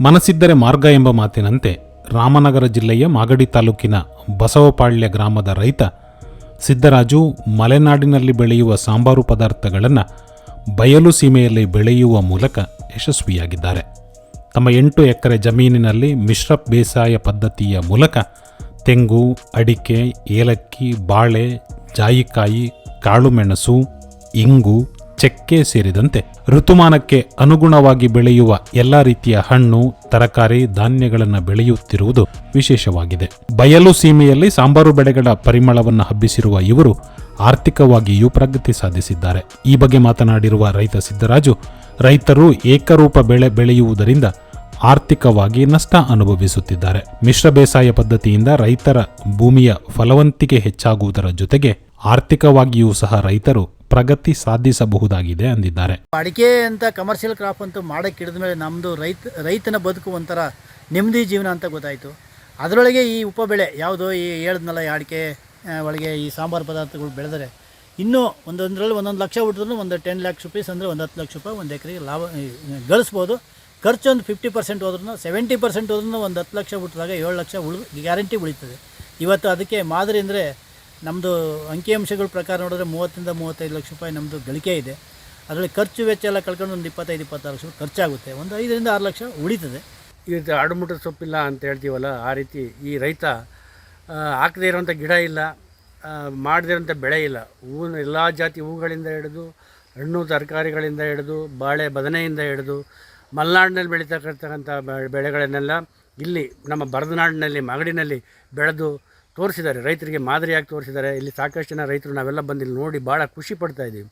ಮನಸ್ಸಿದ್ದರೆ ಮಾರ್ಗ ಎಂಬ ಮಾತಿನಂತೆ ರಾಮನಗರ ಜಿಲ್ಲೆಯ ಮಾಗಡಿ ತಾಲೂಕಿನ ಬಸವಪಾಳ್ಯ ಗ್ರಾಮದ ರೈತ ಸಿದ್ದರಾಜು ಮಲೆನಾಡಿನಲ್ಲಿ ಬೆಳೆಯುವ ಸಾಂಬಾರು ಪದಾರ್ಥಗಳನ್ನು ಬಯಲು ಸೀಮೆಯಲ್ಲಿ ಬೆಳೆಯುವ ಮೂಲಕ ಯಶಸ್ವಿಯಾಗಿದ್ದಾರೆ. ತಮ್ಮ ಎಂಟು ಎಕರೆ ಜಮೀನಿನಲ್ಲಿ ಮಿಶ್ರ ಬೇಸಾಯ ಪದ್ಧತಿಯ ಮೂಲಕ ತೆಂಗು, ಅಡಿಕೆ, ಏಲಕ್ಕಿ, ಬಾಳೆ, ಜಾಯಿಕಾಯಿ, ಕಾಳುಮೆಣಸು, ಇಂಗು ಚಕ್ಕೆ ಸೇರಿದಂತೆ ಋತುಮಾನಕ್ಕೆ ಅನುಗುಣವಾಗಿ ಬೆಳೆಯುವ ಎಲ್ಲ ರೀತಿಯ ಹಣ್ಣು, ತರಕಾರಿ, ಧಾನ್ಯಗಳನ್ನು ಬೆಳೆಯುತ್ತಿರುವುದು ವಿಶೇಷವಾಗಿದೆ. ಬಯಲು ಸೀಮೆಯಲ್ಲಿ ಸಾಂಬಾರು ಬೆಳೆಗಳ ಪರಿಮಳವನ್ನು ಹಬ್ಬಿಸಿರುವ ಇವರು ಆರ್ಥಿಕವಾಗಿಯೂ ಪ್ರಗತಿ ಸಾಧಿಸಿದ್ದಾರೆ. ಈ ಬಗ್ಗೆ ಮಾತನಾಡಿರುವ ರೈತ ಸಿದ್ದರಾಜು, ರೈತರು ಏಕರೂಪ ಬೆಳೆ ಬೆಳೆಯುವುದರಿಂದ ಆರ್ಥಿಕವಾಗಿ ನಷ್ಟ ಅನುಭವಿಸುತ್ತಿದ್ದಾರೆ. ಮಿಶ್ರ ಬೇಸಾಯ ಪದ್ಧತಿಯಿಂದ ರೈತರ ಭೂಮಿಯ ಫಲವಂತಿಕೆ ಹೆಚ್ಚಾಗುವುದರ ಜೊತೆಗೆ ಆರ್ಥಿಕವಾಗಿಯೂ ಸಹ ರೈತರು ಪ್ರಗತಿ ಸಾಧಿಸಬಹುದಾಗಿದೆ ಅಂದಿದ್ದಾರೆ ಅಡಿಕೆ ಅಂತ ಕಮರ್ಷಿಯಲ್ ಕ್ರಾಪ್ ಅಂತ ಮಾಡಕ್ಕೆ ಹಿಡಿದ ಮೇಲೆ ನಮ್ಮದು ರೈತ, ರೈತನ ಬದುಕು ಒಂಥರ ನೆಮ್ಮದಿ ಜೀವನ ಅಂತ ಗೊತ್ತಾಯಿತು. ಅದರೊಳಗೆ ಈ ಉಪಬೆಳೆ, ಯಾವುದು ಈ ಹೇಳಿದ್ನಲ್ಲ ಈ ಅಡಿಕೆ ಒಳಗೆ ಈ ಸಾಂಬಾರು ಪದಾರ್ಥಗಳು ಬೆಳೆದರೆ, ಇನ್ನೂ ಒಂದೊಂದರಲ್ಲಿ ಒಂದೊಂದು ಲಕ್ಷ ಹುಟ್ಟಿದ್ರು ಒಂದು ಟೆನ್ ಲ್ಯಾಕ್ಸ್ ರುಪೀಸ್ ಅಂದರೆ ಒಂದು ಹತ್ತು ಲಕ್ಷ ರೂಪಾಯಿ ಒಂದು ಎಕರೆಗೆ ಲಾಭ ಗಳಿಸ್ಬೋದು. ಖರ್ಚು ಒಂದು ಫಿಫ್ಟಿ ಪರ್ಸೆಂಟ್ ಹೋದ್ರೂ ಸೆವೆಂಟಿ ಪರ್ಸೆಂಟ್ ಹೋದ್ರೂ ಒಂದು ಹತ್ತು ಲಕ್ಷ ಹುಟ್ಟಿದಾಗ ಏಳು ಲಕ್ಷ ಉಳಿ ಗ್ಯಾರಂಟಿ ಉಳಿತದೆ. ಇವತ್ತು ಅದಕ್ಕೆ ಮಾದರಿ ಅಂದರೆ ನಮ್ಮದು ಅಂಕಿಅಂಶಗಳ ಪ್ರಕಾರ ನೋಡಿದ್ರೆ ಮೂವತ್ತರಿಂದ ಮೂವತ್ತೈದು ಲಕ್ಷ ರೂಪಾಯಿ ನಮ್ಮದು ಗಳಿಕೆ ಇದೆ. ಅದರಲ್ಲಿ ಖರ್ಚು ವೆಚ್ಚ ಎಲ್ಲ ಕಳ್ಕೊಂಡು ಒಂದು ಇಪ್ಪತ್ತೈದು, ಇಪ್ಪತ್ತಾರು ಲಕ್ಷ ಖರ್ಚಾಗುತ್ತೆ. ಒಂದು ಐದರಿಂದ ಆರು ಲಕ್ಷ ಉಳಿತದೆ. ಈ ರೀತಿ ಆಡುಮುಟ್ಟ ಸೊಪ್ಪಿಲ್ಲ ಅಂತ ಹೇಳ್ತೀವಲ್ಲ, ಆ ರೀತಿ ಈ ರೈತ ಹಾಕದೇ ಇರೋಂಥ ಗಿಡ ಇಲ್ಲ ಮಾಡದೇ ಇರೋಂಥ ಬೆಳೆ ಇಲ್ಲ. ಹೂವಿನ ಎಲ್ಲ ಜಾತಿ ಹೂಗಳಿಂದ ಹಿಡಿದು, ಹಣ್ಣು ತರಕಾರಿಗಳಿಂದ ಹಿಡಿದು, ಬಾಳೆ ಬದನೆಯಿಂದ ಹಿಡಿದು, ಮಲೆನಾಡಿನಲ್ಲಿ ಬೆಳೀತಕ್ಕಂಥ ಬೆಳೆಗಳನ್ನೆಲ್ಲ ಇಲ್ಲಿ ನಮ್ಮ ಬರದನಾಡಿನಲ್ಲಿ ಮಾಗಡಿನಲ್ಲಿ ಬೆಳೆದು ತೋರಿಸಿದ್ದಾರೆ. ರೈತರಿಗೆ ಮಾದರಿಯಾಗಿ ತೋರಿಸಿದ್ದಾರೆ. ಇಲ್ಲಿ ಸಾಕಷ್ಟು ಜನ ರೈತರು, ನಾವೆಲ್ಲ ಬಂದು ಇಲ್ಲಿ ನೋಡಿ ಭಾಳ ಖುಷಿ ಪಡ್ತಾ ಇದ್ದೀವಿ